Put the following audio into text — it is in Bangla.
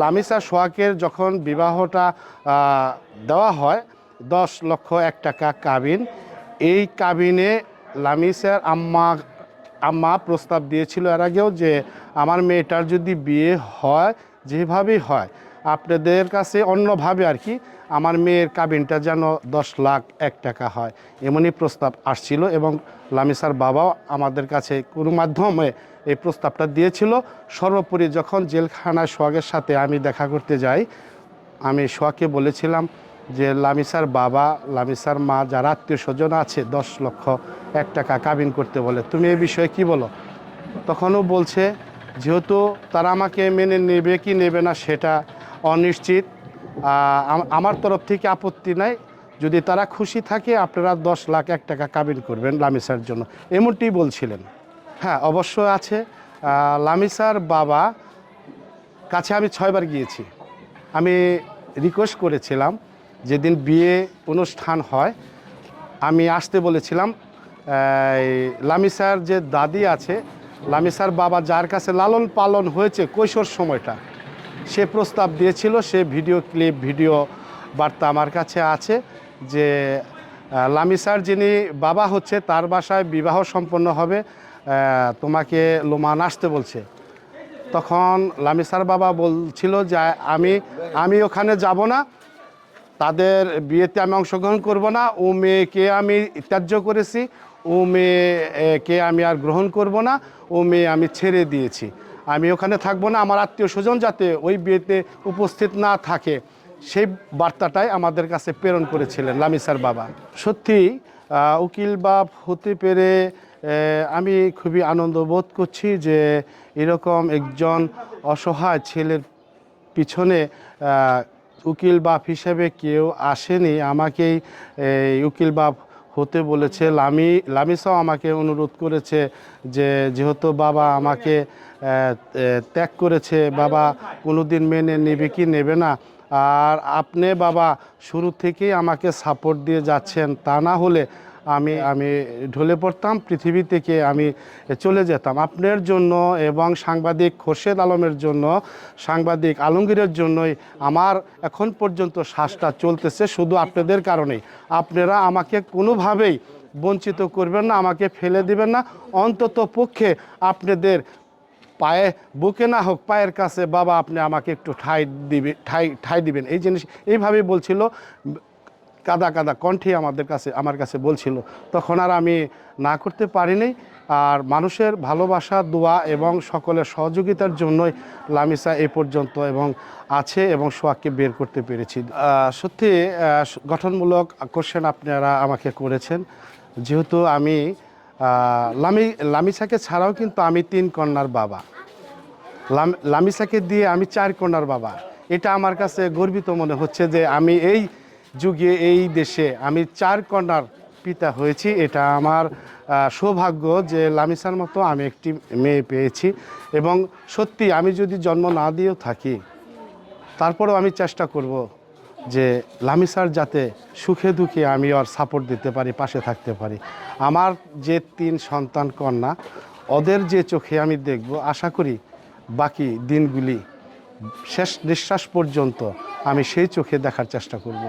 লামিসা সোহাকের যখন বিবাহটা দেওয়া হয়, দশ লক্ষ এক টাকা কাবিন। এই কাবিনে লামিসার আম্মা আম্মা প্রস্তাব দিয়েছিল এর আগেও যে, আমার মেয়েটার যদি বিয়ে হয়, যেভাবেই হয় আপনাদের কাছে অন্যভাবে আর কি, আমার মেয়ের কাবিনটা যেন দশ লাখ এক টাকা হয়, এমনই প্রস্তাব আসছিল এবং লামিসার বাবাও আমাদের কাছে কোনো মাধ্যমে এই প্রস্তাবটা দিয়েছিল। সর্বোপরি যখন জেলখানায় সোহাগের সাথে আমি দেখা করতে যাই, আমি সোহাগকে বলেছিলাম যে, লামিসার বাবা, লামিসার মা যারা আত্মীয় স্বজন আছে, দশ লক্ষ এক টাকা কাবিন করতে বলে, তুমি এই বিষয়ে কি বলো? তখনও বলছে, যেহেতু তারা আমাকে মেনে নেবে কি নেবে না, সেটা অনিশ্চিত। আমার তরফ থেকে আপত্তি নাই। যদি তারা খুশি থাকে, আপনারা দশ লাখ এক টাকা কাবিন করবেন লামিসার জন্য। এমনটি বলছিলেন। হ্যাঁ অবশ্য আছে। লামিসার বাবা, কাছে আমি ছয়বার গিয়েছি। আমি রিকোয়েস্ট করেছিলাম যেদিন বিয়ে অনুষ্ঠান হয়, আমি আসতে বলেছিলাম লামিসার যে দাদি আছে, লামিসার বাবা যার কাছে লালন পালন হয়েছে কৈশোর সময়টা সে প্রস্তাব দিয়েছিল, সে ভিডিও ক্লিপ, ভিডিও বার্তা আমার কাছে আছে যে লামি লামিসার যিনি বাবা হচ্ছে, তার বাসায় বিবাহ সম্পন্ন হবে তোমাকে লোমান আসতে বলছে। তখন লামিসার বাবা বলছিল যে, আমি আমি ওখানে যাব না তাদের বিয়েতে আমি অংশগ্রহণ করব না। ও মেয়েকে আমি ত্যায্য করেছি ও মেয়েকে আমি আর গ্রহণ করব না ও মেয়ে আমি ছেড়ে দিয়েছি। আমি ওখানে থাকব না, আমার আত্মীয় স্বজন যাতে ওই বিয়েতে উপস্থিত না থাকে। সেই বার্তাটাই আমাদের কাছে প্রেরণ করেছিলেন লামিসার বাবা। সত্যি উকিল বাপ হতে পেরে আমি খুবই আনন্দ বোধ করছি যে এরকম একজন অসহায় ছেলের পিছনে উকিল বাপ হিসেবে কেউ আসেনি। আমাকেই উকিল বাপ হতে বলেছে, লামি, লামিসাও আমাকে অনুরোধ করেছে যে যেহেতু বাবা আমাকে ত্যাগ করেছে, বাবা কোনোদিন মেনে নেবে কি নেবে না? আর আপনি বাবা শুরু থেকেই আমাকে সাপোর্ট দিয়ে যাচ্ছেন। তা না হলে আমি আমি ঢলে পড়তাম, পৃথিবী থেকে আমি চলে যেতাম। আপনার জন্য এবং সাংবাদিক খোরশেদ আলমের জন্য, সাংবাদিক আলমগীরের জন্যই আমার এখন পর্যন্ত শ্বাসটা চলতেছে শুধু আপনাদের কারণেই। আপনারা আমাকে কোনোভাবেই বঞ্চিত করবেন না, আমাকে ফেলে দিবেন না। অন্তত পক্ষে আপনাদের পায়ে, বুকে না হোক পায়ের কাছে বাবা আপনি আমাকে একটু ঠাই দিবে, ঠাই ঠাই দিবেন। এই জিনিস, এইভাবেই বলছিল কাদা কাদা কণ্ঠে আমাদের কাছে, আমার কাছে বলছিল। তখন আর আমি না করতে পারিনি। আর মানুষের ভালোবাসা, দোয়া এবং সকলের সহযোগিতার জন্যই লামিসা এ পর্যন্ত এবং আছে এবং সোয়াককে বের করতে পেরেছি। সত্যি গঠনমূলক কোশ্চেন আপনারা আমাকে করেছেন। যেহেতু আমি লামি, লামিসাকে ছাড়াও কিন্তু আমি তিন কন্যার বাবা। লাম- লামিসাকে দিয়ে আমি চার কন্যার বাবা। এটা আমার কাছে গর্বিত মনে হচ্ছে যে আমি এই যুগে এই দেশে আমি চার কন্যার পিতা হয়েছি। এটা আমার সৌভাগ্য যে লামিসার মতো আমি একটি মেয়ে পেয়েছি এবং সত্যি আমি যদি জন্ম না দিয়েও থাকি, তারপরেও আমি চেষ্টা করব যে লামিসার যাতে সুখে দুঃখে আমি ওর সাপোর্ট দিতে পারি, পাশে থাকতে পারি। আমার যে তিন সন্তান কন্যা, ওদের যে চোখে আমি দেখব, আশা করি বাকি দিনগুলি শেষ, নিঃশ্বাস পর্যন্ত আমি সেই চোখে দেখার চেষ্টা করব।